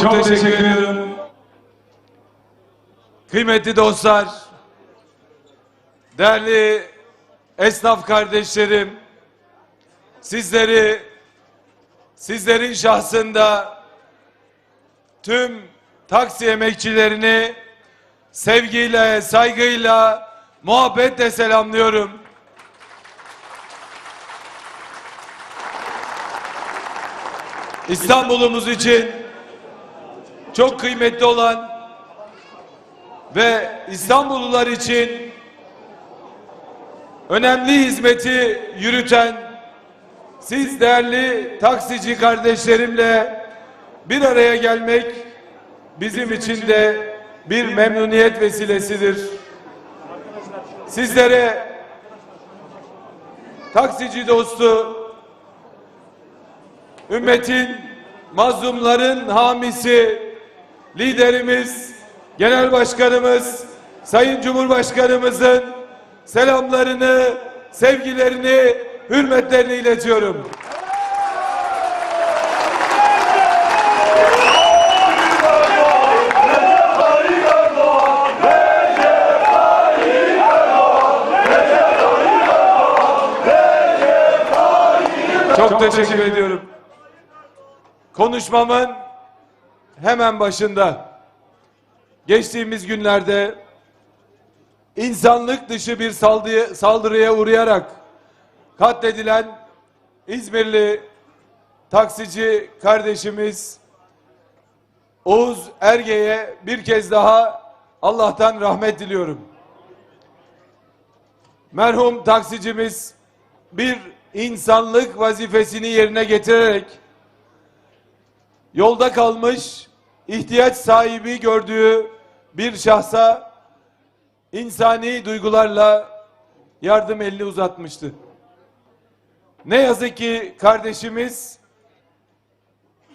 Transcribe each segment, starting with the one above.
Çok, teşekkür ediyorum. Kıymetli dostlar, değerli esnaf kardeşlerim, sizleri, sizlerin şahsında tüm taksi emekçilerini sevgiyle, saygıyla, muhabbetle selamlıyorum. İstanbul'umuz için çok kıymetli olan ve İstanbullular için önemli hizmeti yürüten siz değerli taksici kardeşlerimle bir araya gelmek bizim için de bir memnuniyet vesilesidir. Sizlere taksici dostu ümmetin mazlumların hamisi liderimiz genel başkanımız sayın cumhurbaşkanımızın selamlarını sevgilerini hürmetlerini iletiyorum. Çok teşekkür ediyorum. Konuşmamın hemen başında geçtiğimiz günlerde insanlık dışı bir saldırıya, saldırıya uğrayarak katledilen İzmirli taksici kardeşimiz Oğuz Erge'ye bir kez daha Allah'tan rahmet diliyorum. Merhum taksicimiz bir insanlık vazifesini yerine getirerek yolda kalmış ihtiyaç sahibi gördüğü bir şahsa insani duygularla yardım elini uzatmıştı. Ne yazık ki kardeşimiz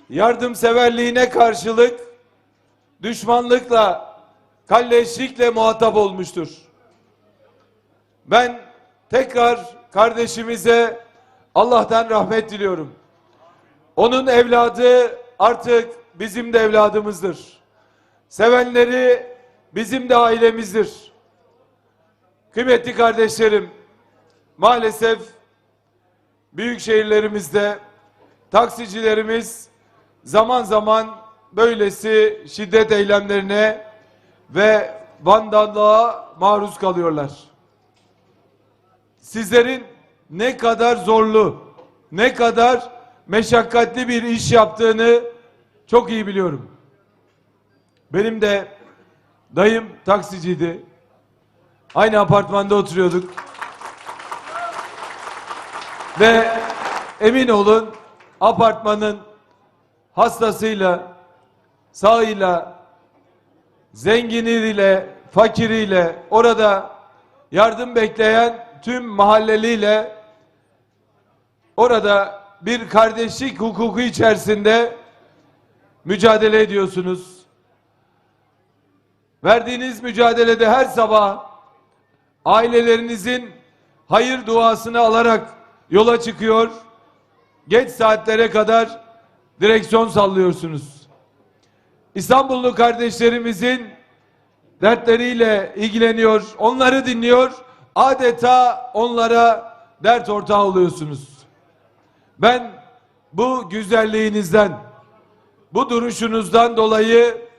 yardımseverliğine karşılık düşmanlıkla, kalleşlikle muhatap olmuştur. Ben tekrar kardeşimize Allah'tan rahmet diliyorum. Onun evladı artık bizim de evladımızdır. Sevenleri bizim de ailemizdir. Kıymetli kardeşlerim, maalesef büyük şehirlerimizde taksicilerimiz zaman zaman böylesi şiddet eylemlerine ve vandallığa maruz kalıyorlar. Sizlerin ne kadar zorlu, ne kadar meşakkatli bir iş yaptığını çok iyi biliyorum. Benim de dayım taksiciydi. Aynı apartmanda oturuyorduk. Ve emin olun apartmanın hastasıyla, sağıyla, zenginiyle, fakiriyle, orada yardım bekleyen tüm mahalleliyle orada bir kardeşlik hukuku içerisinde mücadele ediyorsunuz. Verdiğiniz mücadelede her sabah ailelerinizin hayır duasını alarak yola çıkıyor. Geç saatlere kadar direksiyon sallıyorsunuz. İstanbullu kardeşlerimizin dertleriyle ilgileniyor, onları dinliyor, adeta onlara dert ortağı oluyorsunuz. Ben bu güzelliğinizden, bu duruşunuzdan dolayı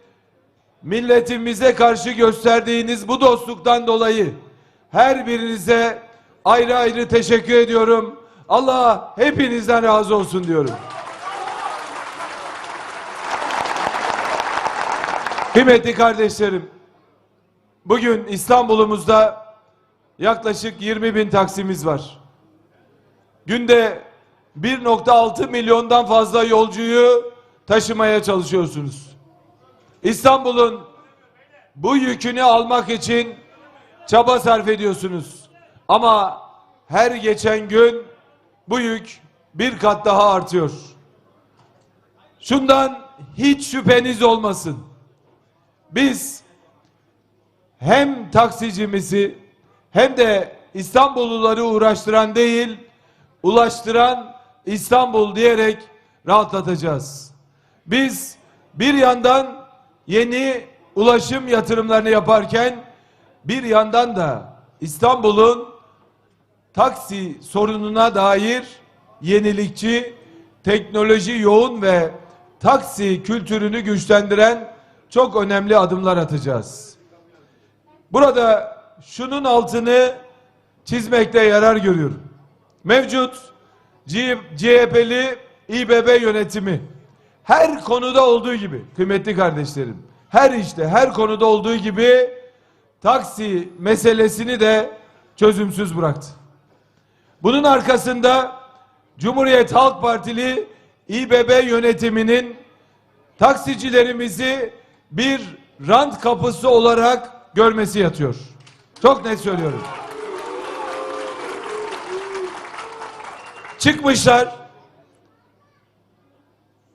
milletimize karşı gösterdiğiniz bu dostluktan dolayı her birinize ayrı ayrı teşekkür ediyorum. Allah hepinizden razı olsun diyorum. Kıymetli kardeşlerim, bugün İstanbul'umuzda yaklaşık 20 bin taksimiz var. Günde 1.6 milyondan fazla yolcuyu taşımaya çalışıyorsunuz. İstanbul'un bu yükünü almak için çaba sarf ediyorsunuz. Ama her geçen gün bu yük bir kat daha artıyor. Şundan hiç şüpheniz olmasın. Biz hem taksicimizi hem de İstanbulluları uğraştıran değil, ulaştıran İstanbul diyerek rahatlatacağız. Biz bir yandan yeni ulaşım yatırımlarını yaparken bir yandan da İstanbul'un taksi sorununa dair yenilikçi, teknoloji yoğun ve taksi kültürünü güçlendiren çok önemli adımlar atacağız. Burada şunun altını çizmekte yarar görüyorum. Mevcut CHP'li İBB yönetimi her konuda olduğu gibi kıymetli kardeşlerim her işte her konuda olduğu gibi taksi meselesini de çözümsüz bıraktı. Bunun arkasında Cumhuriyet Halk Partili İBB yönetiminin taksicilerimizi bir rant kapısı olarak görmesi yatıyor. Çok net söylüyorum. Çıkmışlar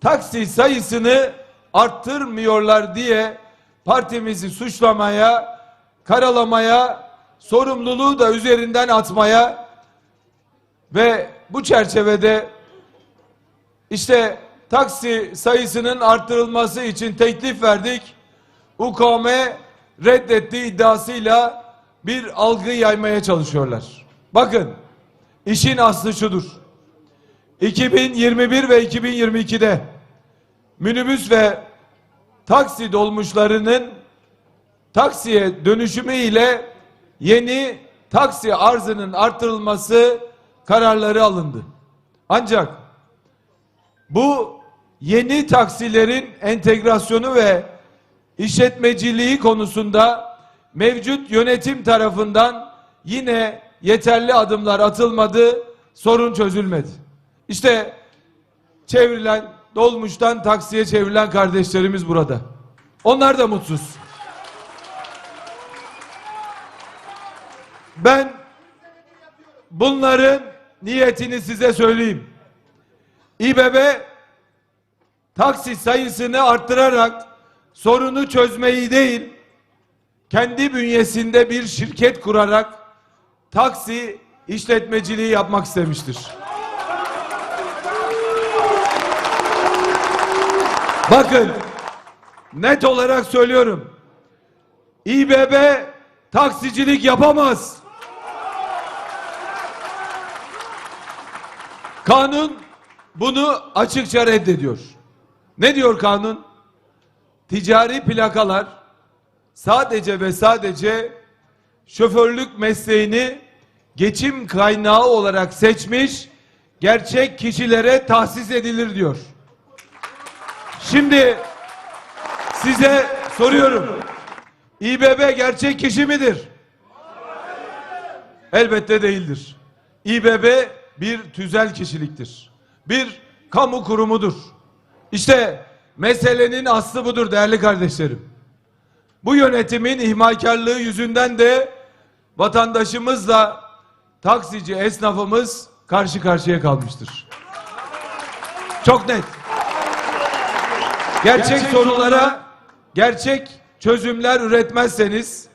taksi sayısını arttırmıyorlar diye partimizi suçlamaya, karalamaya, sorumluluğu da üzerinden atmaya ve bu çerçevede işte taksi sayısının arttırılması için teklif verdik. UKM reddetti iddiasıyla bir algı yaymaya çalışıyorlar. Bakın işin aslı şudur. 2021 ve 2022'de minibüs ve taksi dolmuşlarının taksiye dönüşümü ile yeni taksi arzının artırılması kararları alındı. Ancak bu yeni taksilerin entegrasyonu ve işletmeciliği konusunda mevcut yönetim tarafından yine yeterli adımlar atılmadı, sorun çözülmedi. İşte çevrilen dolmuştan taksiye çevrilen kardeşlerimiz burada. Onlar da mutsuz. Ben bunların niyetini size söyleyeyim. İBB taksi sayısını arttırarak sorunu çözmeyi değil, kendi bünyesinde bir şirket kurarak taksi işletmeciliği yapmak istemiştir. Bakın net olarak söylüyorum. İBB taksicilik yapamaz. Kanun bunu açıkça reddediyor. Ne diyor kanun? Ticari plakalar sadece ve sadece şoförlük mesleğini geçim kaynağı olarak seçmiş gerçek kişilere tahsis edilir diyor. Şimdi size soruyorum. İBB gerçek kişi midir? Elbette değildir. İBB bir tüzel kişiliktir. Bir kamu kurumudur. İşte meselenin aslı budur değerli kardeşlerim. Bu yönetimin ihmalkarlığı yüzünden de vatandaşımızla taksici esnafımız karşı karşıya kalmıştır. Çok net. Gerçek, sorunlara gerçek çözümler üretmezseniz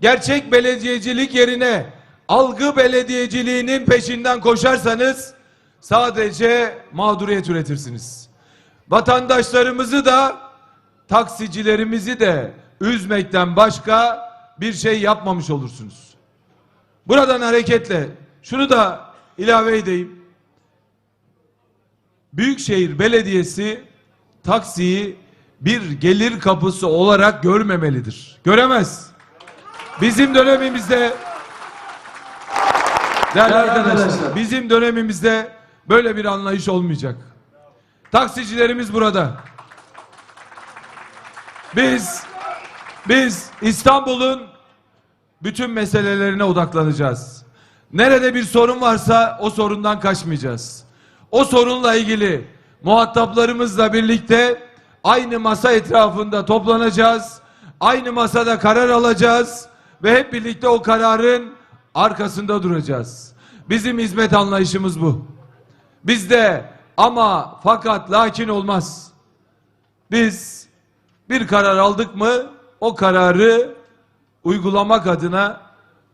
gerçek belediyecilik yerine algı belediyeciliğinin peşinden koşarsanız sadece mağduriyet üretirsiniz. Vatandaşlarımızı da taksicilerimizi de üzmekten başka bir şey yapmamış olursunuz. Buradan hareketle şunu da ilave edeyim. Büyükşehir Belediyesi taksiyi bir gelir kapısı olarak görmemelidir. Göremez. Bizim dönemimizde değerli arkadaşlar, bizim dönemimizde böyle bir anlayış olmayacak. Taksicilerimiz burada. Biz biz İstanbul'un bütün meselelerine odaklanacağız. Nerede bir sorun varsa o sorundan kaçmayacağız. O sorunla ilgili muhataplarımızla birlikte aynı masa etrafında toplanacağız. Aynı masada karar alacağız ve hep birlikte o kararın arkasında duracağız. Bizim hizmet anlayışımız bu. Bizde ama fakat lakin olmaz. Biz bir karar aldık mı o kararı uygulamak adına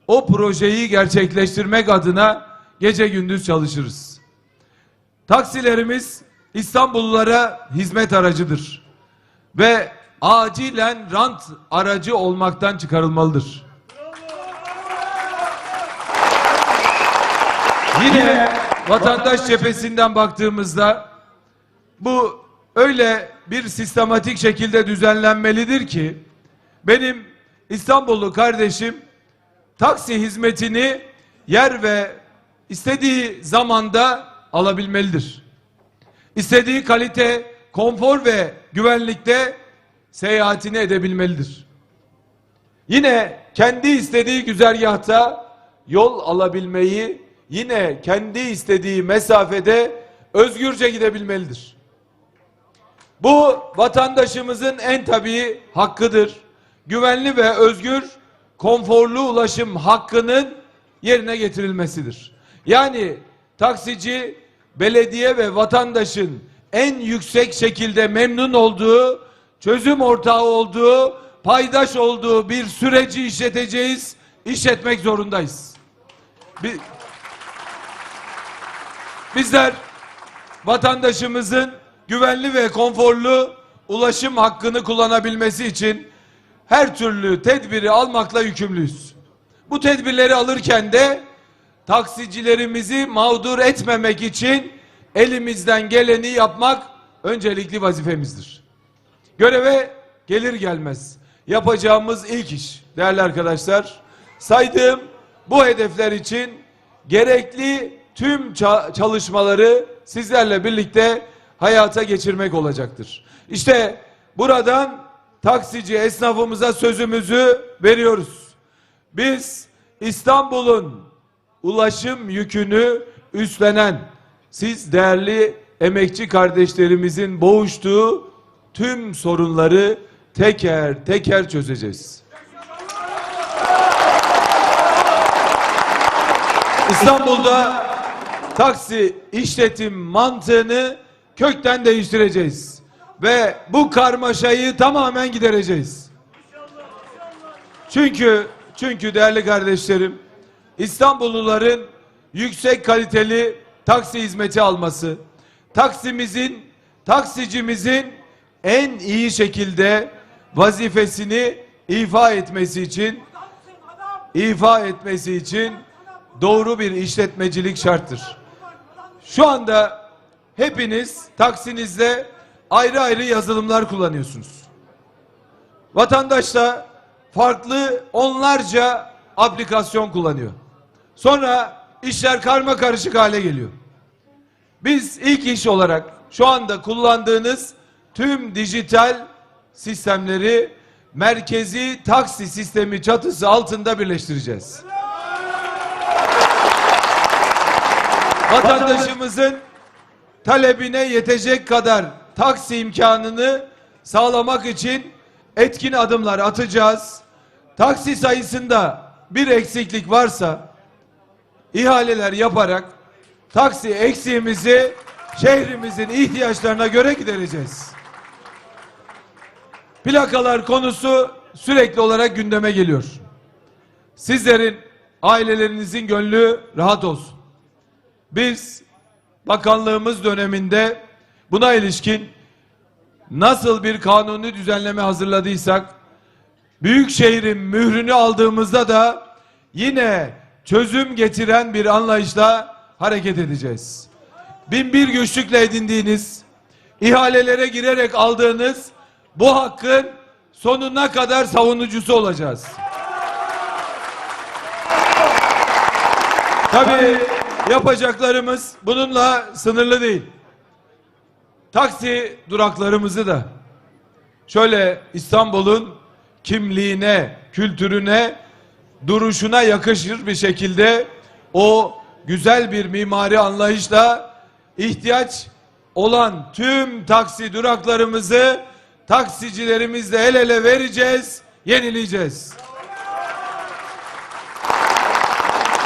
o projeyi gerçekleştirmek adına gece gündüz çalışırız. Taksilerimiz İstanbullulara hizmet aracıdır. ve acilen rant aracı olmaktan çıkarılmalıdır. Yine vatandaş cephesinden baktığımızda bu öyle bir sistematik şekilde düzenlenmelidir ki benim İstanbullu kardeşim taksi hizmetini yer ve istediği zamanda alabilmelidir. İstediği kalite, konfor ve güvenlikte seyahatini edebilmelidir. Yine kendi istediği güzergahta yol alabilmeyi, yine kendi istediği mesafede özgürce gidebilmelidir. Bu vatandaşımızın en tabii hakkıdır. Güvenli ve özgür, konforlu ulaşım hakkının yerine getirilmesidir. Yani taksici, belediye ve vatandaşın en yüksek şekilde memnun olduğu, çözüm ortağı olduğu, paydaş olduğu bir süreci işleteceğiz, işletmek zorundayız. Bi- Bizler vatandaşımızın güvenli ve konforlu ulaşım hakkını kullanabilmesi için her türlü tedbiri almakla yükümlüyüz. Bu tedbirleri alırken de taksicilerimizi mağdur etmemek için elimizden geleni yapmak öncelikli vazifemizdir. Göreve gelir gelmez yapacağımız ilk iş değerli arkadaşlar saydığım bu hedefler için gerekli tüm ça- çalışmaları sizlerle birlikte hayata geçirmek olacaktır. İşte buradan taksici esnafımıza sözümüzü veriyoruz. Biz İstanbul'un ulaşım yükünü üstlenen siz değerli emekçi kardeşlerimizin boğuştuğu tüm sorunları teker teker çözeceğiz. İstanbul'da taksi işletim mantığını kökten değiştireceğiz. Ve bu karmaşayı tamamen gidereceğiz. Çünkü çünkü değerli kardeşlerim İstanbulluların yüksek kaliteli taksi hizmeti alması, taksimizin, taksicimizin en iyi şekilde vazifesini ifa etmesi için ifa etmesi için doğru bir işletmecilik şarttır. Şu anda hepiniz taksinizde ayrı ayrı yazılımlar kullanıyorsunuz. Vatandaş da farklı onlarca aplikasyon kullanıyor. Sonra işler karma karışık hale geliyor. Biz ilk iş olarak şu anda kullandığınız tüm dijital sistemleri merkezi taksi sistemi çatısı altında birleştireceğiz. Vatandaşımızın talebine yetecek kadar taksi imkanını sağlamak için etkin adımlar atacağız. Taksi sayısında bir eksiklik varsa ihaleler yaparak taksi eksiğimizi şehrimizin ihtiyaçlarına göre gidereceğiz. Plakalar konusu sürekli olarak gündeme geliyor. Sizlerin ailelerinizin gönlü rahat olsun. Biz bakanlığımız döneminde buna ilişkin nasıl bir kanuni düzenleme hazırladıysak büyük şehrin mührünü aldığımızda da yine çözüm getiren bir anlayışla hareket edeceğiz. Bin bir güçlükle edindiğiniz, ihalelere girerek aldığınız bu hakkın sonuna kadar savunucusu olacağız. Tabii yapacaklarımız bununla sınırlı değil. Taksi duraklarımızı da şöyle İstanbul'un kimliğine, kültürüne, duruşuna yakışır bir şekilde o güzel bir mimari anlayışla ihtiyaç olan tüm taksi duraklarımızı taksicilerimizle el ele vereceğiz, yenileyeceğiz.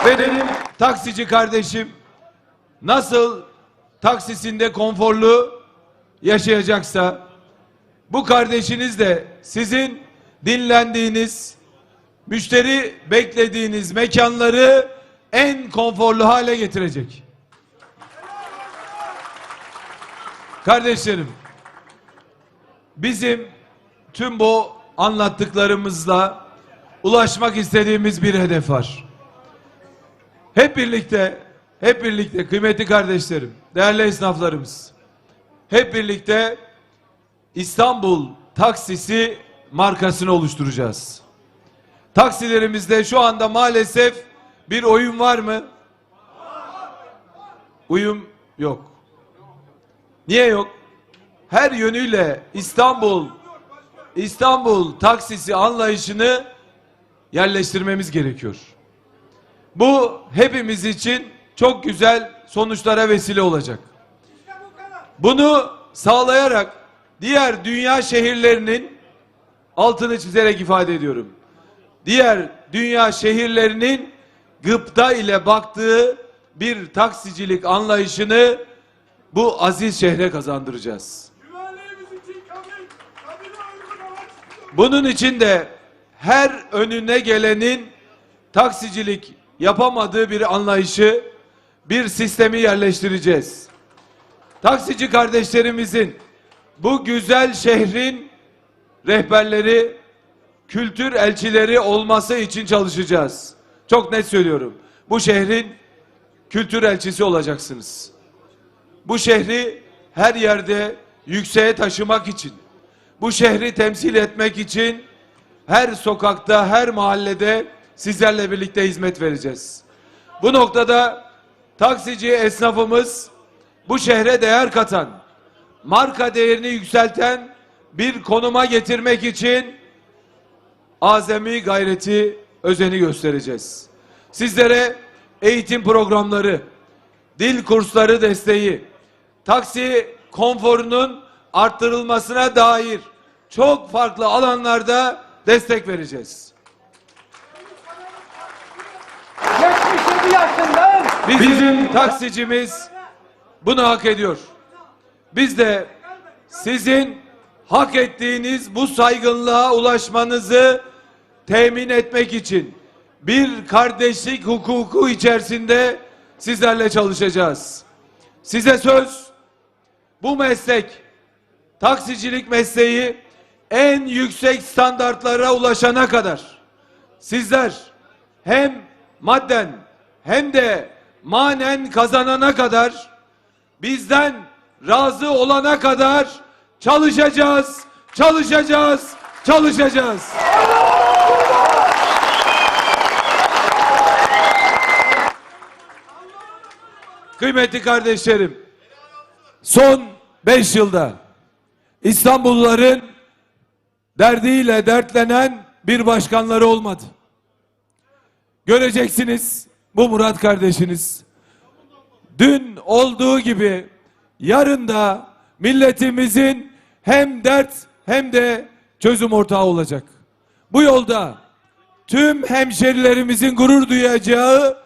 Benim taksici kardeşim nasıl taksisinde konforlu yaşayacaksa bu kardeşiniz de sizin dinlendiğiniz, müşteri beklediğiniz mekanları en konforlu hale getirecek. Kardeşlerim, bizim tüm bu anlattıklarımızla ulaşmak istediğimiz bir hedef var. Hep birlikte, hep birlikte kıymetli kardeşlerim, değerli esnaflarımız, hep birlikte İstanbul taksisi markasını oluşturacağız. Taksilerimizde şu anda maalesef bir oyun var mı? Uyum yok. Niye yok? Her yönüyle İstanbul İstanbul taksisi anlayışını yerleştirmemiz gerekiyor. Bu hepimiz için çok güzel sonuçlara vesile olacak. Bunu sağlayarak diğer dünya şehirlerinin altını çizerek ifade ediyorum. Diğer dünya şehirlerinin gıpta ile baktığı bir taksicilik anlayışını bu aziz şehre kazandıracağız. Bunun için de her önüne gelenin taksicilik yapamadığı bir anlayışı, bir sistemi yerleştireceğiz. Taksici kardeşlerimizin bu güzel şehrin rehberleri, kültür elçileri olması için çalışacağız. Çok net söylüyorum. Bu şehrin kültür elçisi olacaksınız. Bu şehri her yerde yükseğe taşımak için, bu şehri temsil etmek için her sokakta, her mahallede sizlerle birlikte hizmet vereceğiz. Bu noktada taksici esnafımız bu şehre değer katan, marka değerini yükselten bir konuma getirmek için azami gayreti, özeni göstereceğiz. Sizlere eğitim programları, dil kursları desteği, taksi konforunun arttırılmasına dair çok farklı alanlarda destek vereceğiz. 77 yaşından Bizim taksicimiz bunu hak ediyor. Biz de sizin hak ettiğiniz bu saygınlığa ulaşmanızı temin etmek için bir kardeşlik hukuku içerisinde sizlerle çalışacağız. Size söz bu meslek taksicilik mesleği en yüksek standartlara ulaşana kadar sizler hem madden hem de manen kazanana kadar bizden razı olana kadar çalışacağız, çalışacağız, çalışacağız. Kıymetli kardeşlerim, son beş yılda İstanbulluların derdiyle dertlenen bir başkanları olmadı. Göreceksiniz bu Murat kardeşiniz. Dün olduğu gibi yarın da milletimizin hem dert hem de çözüm ortağı olacak. Bu yolda tüm hemşerilerimizin gurur duyacağı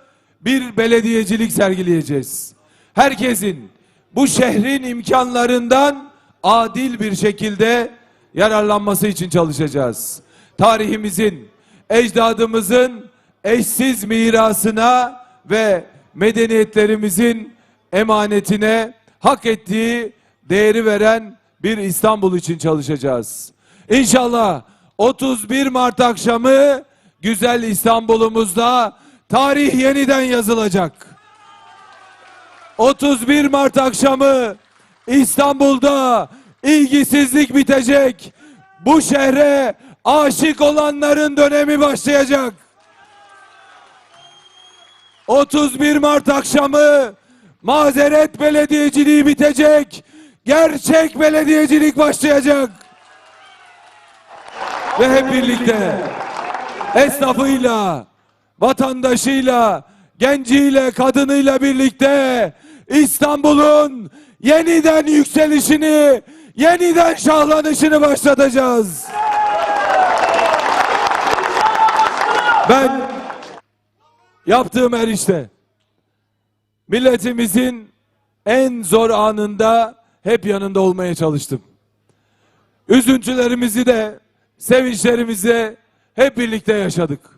bir belediyecilik sergileyeceğiz. Herkesin bu şehrin imkanlarından adil bir şekilde yararlanması için çalışacağız. Tarihimizin, ecdadımızın eşsiz mirasına ve medeniyetlerimizin emanetine hak ettiği değeri veren bir İstanbul için çalışacağız. İnşallah 31 Mart akşamı güzel İstanbul'umuzda tarih yeniden yazılacak. 31 Mart akşamı İstanbul'da ilgisizlik bitecek. Bu şehre aşık olanların dönemi başlayacak. 31 Mart akşamı mazeret belediyeciliği bitecek. Gerçek belediyecilik başlayacak. Ve hep birlikte esnafıyla, vatandaşıyla, genciyle, kadınıyla birlikte İstanbul'un yeniden yükselişini, yeniden şahlanışını başlatacağız. Ben yaptığım her işte milletimizin en zor anında hep yanında olmaya çalıştım. Üzüntülerimizi de sevinçlerimizi de hep birlikte yaşadık.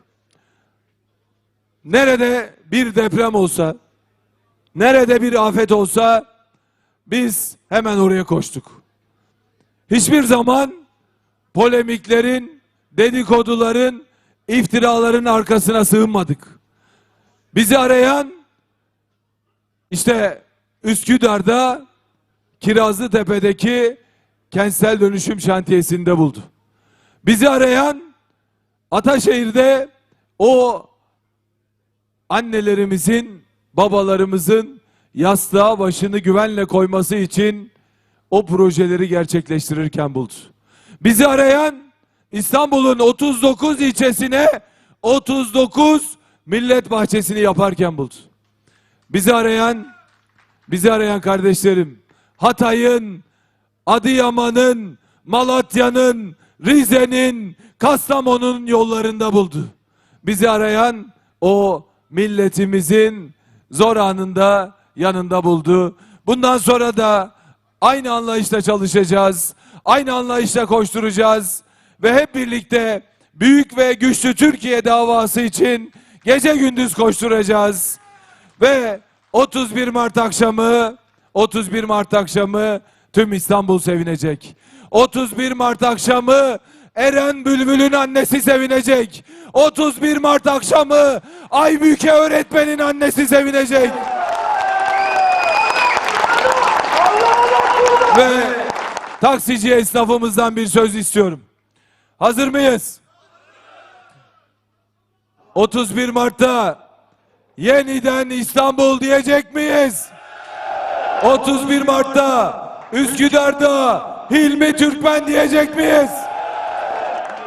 Nerede bir deprem olsa, nerede bir afet olsa biz hemen oraya koştuk. Hiçbir zaman polemiklerin, dedikoduların, iftiraların arkasına sığınmadık. Bizi arayan işte Üsküdar'da Kirazlı Tepe'deki kentsel dönüşüm şantiyesinde buldu. Bizi arayan Ataşehir'de o annelerimizin, babalarımızın yastığa başını güvenle koyması için o projeleri gerçekleştirirken buldu. Bizi arayan İstanbul'un 39 ilçesine 39 millet bahçesini yaparken buldu. Bizi arayan, bizi arayan kardeşlerim, Hatay'ın, Adıyaman'ın, Malatya'nın, Rize'nin, Kastamonu'nun yollarında buldu. Bizi arayan o milletimizin zor anında yanında buldu. Bundan sonra da aynı anlayışla çalışacağız. Aynı anlayışla koşturacağız. Ve hep birlikte büyük ve güçlü Türkiye davası için gece gündüz koşturacağız. Ve 31 Mart akşamı 31 Mart akşamı tüm İstanbul sevinecek. 31 Mart akşamı Eren Bülbül'ün annesi sevinecek. 31 Mart akşamı Aybüke öğretmenin annesi sevinecek. Ve taksici esnafımızdan bir söz istiyorum. Hazır mıyız? 31 Mart'ta yeniden İstanbul diyecek miyiz? 31 Mart'ta Üsküdar'da Hilmi Türkmen diyecek miyiz?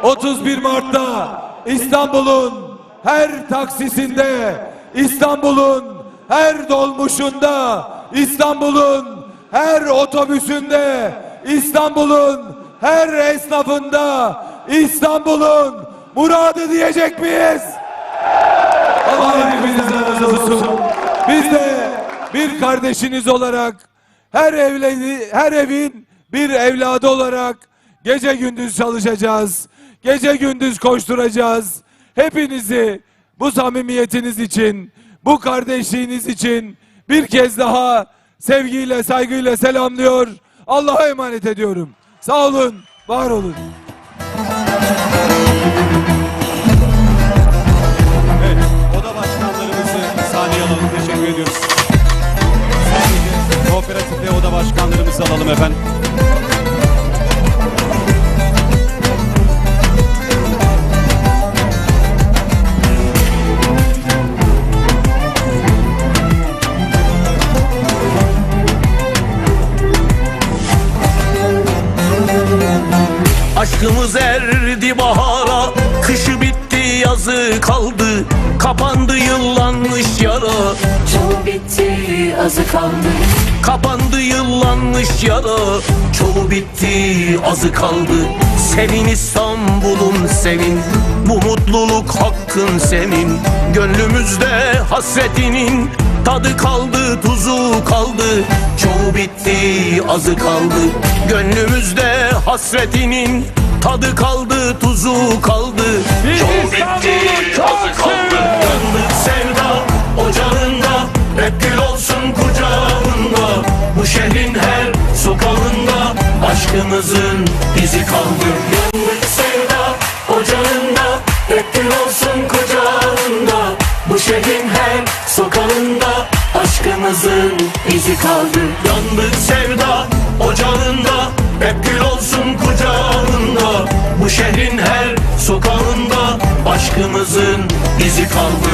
31 Mart'ta İstanbul'un her taksisinde, İstanbul'un her dolmuşunda, İstanbul'un her otobüsünde, İstanbul'un her esnafında, İstanbul'un muradı diyecek miyiz? Allah hepinizden razı olsun. Biz de bir kardeşiniz olarak her evli, her evin bir evladı olarak gece gündüz çalışacağız. Gece gündüz koşturacağız. Hepinizi bu samimiyetiniz için, bu kardeşliğiniz için bir kez daha sevgiyle, saygıyla selamlıyor. Allah'a emanet ediyorum. Sağ olun, var olun. Evet, oda başkanlarımızı sahneye alalım. Teşekkür ediyoruz. Sahnede kooperatif ve oda başkanlarımızı alalım efendim. Bitti azı kaldı. Sevin İstanbul'um sevin Bu mutluluk hakkın senin. Gönlümüzde hasretinin Tadı kaldı tuzu kaldı. Çoğu bitti azı kaldı. Gönlümüzde hasretinin Tadı kaldı tuzu kaldı. Çoğu bitti azı kaldı. Yandık sevda ocağında Hep gül olsun kucağında. Bu şehrin Aşkımızın izi kaldı. Yandık sevda ocağında gül olsun kucağında. Bu şehrin her sokağında Aşkımızın izi kaldı. Yandık sevda ocağında gül olsun kucağında. Bu şehrin her sokağında Aşkımızın izi kaldı